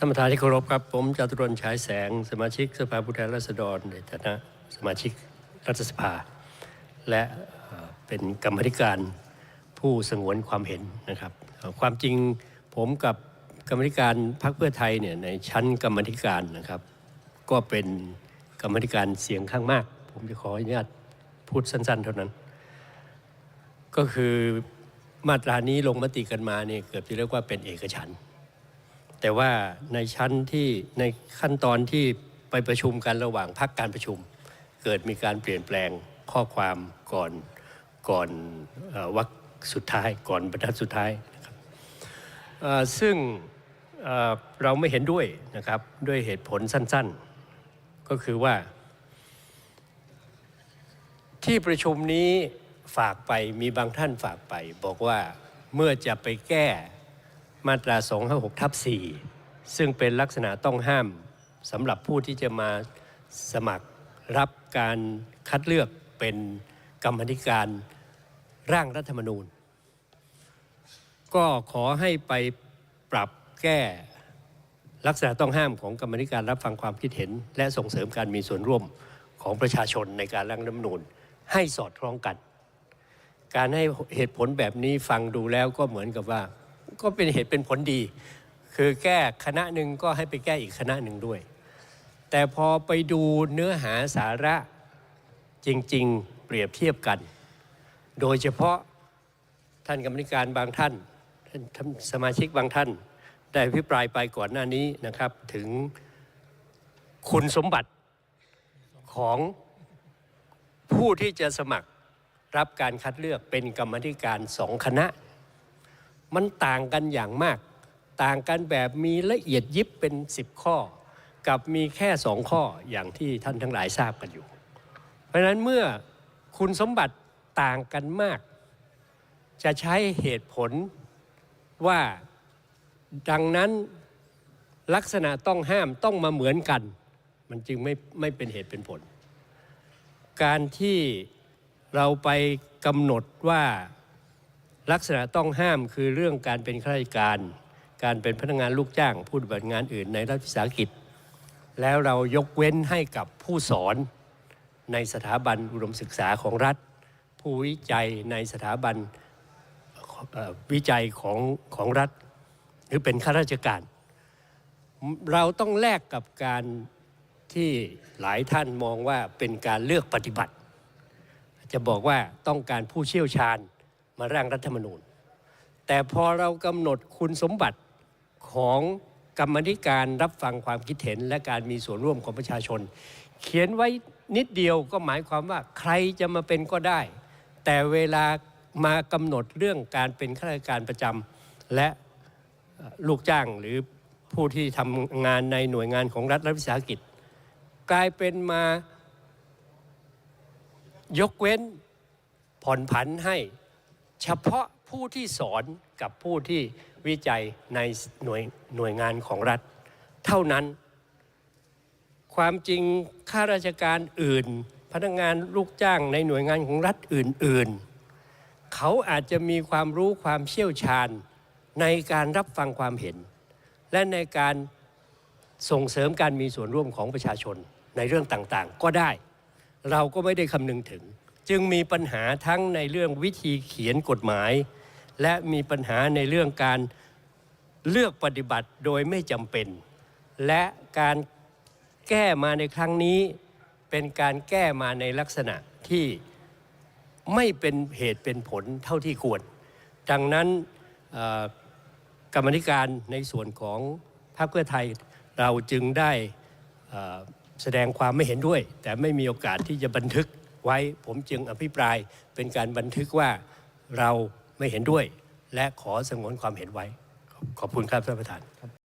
ท่านประธานที่เคารพครับ ผมจตุรนฉายแสง สมาชิกสภาผู้แทนราษฎรในฐานะสมาชิกรัฐสภา และเป็นกรรมธิการผู้สงวนความเห็นนะครับ ความจริงผมกับกรรมธิการพรรคเพื่อไทยเนี่ยในชั้นกรรมธิการนะครับ ก็เป็นกรรมธิการเสียงข้างมาก ผมจะขออนุญาตพูดสั้น ๆ เท่านั้น ก็คือมาตรานี้ลงมติกันมาเนี่ยเกือบจะเรียกว่าเป็นเอกฉันท์ แต่ว่าในชั้นที่ในขั้นตอนที่ไปประชุมกันระหว่างพักการประชุม เกิดมีการเปลี่ยนแปลงข้อความก่อนก่อนอวรรคสุดท้ายก่อนบรรทัดสุดท้ายนะครับซึ่งเเราไม่เห็นด้วยนะครับด้วยเหตุผลสั้นๆ ก็คือว่า ที่ประชุมนี้ฝากไปมีบางท่านฝากไป บอกว่าเมื่อจะไปแก้ มาตรา 256ทับ4ซึ่งเป็นลักษณะต้องห้ามสำหรับผู้ที่จะมาสมัครรับการคัดเลือกเป็นกรรมธิการร่างรัฐธรรมนูญ ก็ขอให้ไปปรับแก้ลักษณะต้องห้ามของกรรมธิการรับฟังความคิดเห็น และส่งเสริมการมีส่วนร่วมของประชาชนในการร่างรัฐธรรมนูญ ให้สอดคล้องกัน การให้เหตุผลแบบนี้ฟังดูแล้วก็เหมือนกับว่า ก็เป็นเหตุเป็นผลดี คือแก้คณะหนึ่งก็ให้ไปแก้อีกคณะหนึ่งด้วย แต่พอไปดูเนื้อหาสาระจริง ๆ เปรียบเทียบกัน โดยเฉพาะท่านกรรมธิการบางท่านท่านท่านสมาชิกบางท่าน ได้อภิปรายไปก่อนหน้านี้นะครับ ถึงคุณสมบัติของผู้ที่จะสมัครรับการคัดเลือกเป็นกรรมธิการสองคณะ มันต่างกันอย่างมาก ต่างกันแบบมีละเอียดยิบเป็น 10 ข้อ กับมีแค่สองข้ออย่างที่ท่านทั้งหลายทราบกันอยู่ เพราะนั้นเมื่อคุณสมบัติต่างกันมาก จะใช้เหตุผลว่าดังนั้นลักษณะต้องห้ามต้องมาเหมือนกัน มันจึงไม่ไม่เป็นเหตุเป็นผล การที่เราไปกำหนดว่า ลักษณะต้องห้ามคือเรื่องการเป็นข้าราชการ การเป็นพนักงานลูกจ้าง ผู้ปฏิบัติงานอื่นในรัฐวิสาหกิจ แล้วเรายกเว้นให้กับผู้สอนในสถาบันอุดมศึกษาของรัฐ ผู้วิจัยในสถาบันวิจัยของของรัฐ หรือเป็นข้าราชการ เราต้องแลกกับการที่หลายท่านมองว่าเป็นการเลือกปฏิบัติ จะบอกว่าต้องการผู้เชี่ยวชาญ มาร่างรัฐธรรมนูญ แต่พอเรากำหนดคุณสมบัติของกรรมธิการรับฟังความคิดเห็นและการมีส่วนร่วมของประชาชน เขียนไว้นิดเดียวก็หมายความว่าใครจะมาเป็นก็ได้ แต่เวลามากำหนดเรื่องการเป็นข้าราชการประจำและลูกจ้างหรือผู้ที่ทำงานในหน่วยงานของรัฐและวิสาหกิจ กลายเป็นมายกเว้นผ่อนผันให้ เฉพาะผู้ที่สอนกับผู้ที่วิจัยในหน่วยหน่วยงานของรัฐ เท่านั้น ความจริงข้าราชการอื่น พนักงานลูกจ้างในหน่วยงานของรัฐอื่น ๆ เขาอาจจะมีความรู้ความเชี่ยวชาญในการรับฟังความเห็น และในการส่งเสริมการมีส่วนร่วมของประชาชนในเรื่องต่างๆ ก็ได้ เราก็ไม่ได้คำนึงถึง จึงมีปัญหาทั้งในเรื่องวิธีเขียนกฎหมาย และมีปัญหาในเรื่องการเลือกปฏิบัติโดยไม่จำเป็น และการแก้มาในครั้งนี้เป็นการแก้มาในลักษณะที่ไม่เป็นเหตุเป็นผลเท่าที่ควร ดังนั้นกรรมธิการในส่วนของพรรคเพื่อไทยเราจึงได้แสดงความไม่เห็นด้วย แต่ไม่มีโอกาสที่จะบันทึก ไว้ ผมจึงอภิปรายเป็นการบันทึกว่าเราไม่เห็นด้วย และขอสงวนความเห็นไว้ ขอบขอบคุณครับท่านประธาน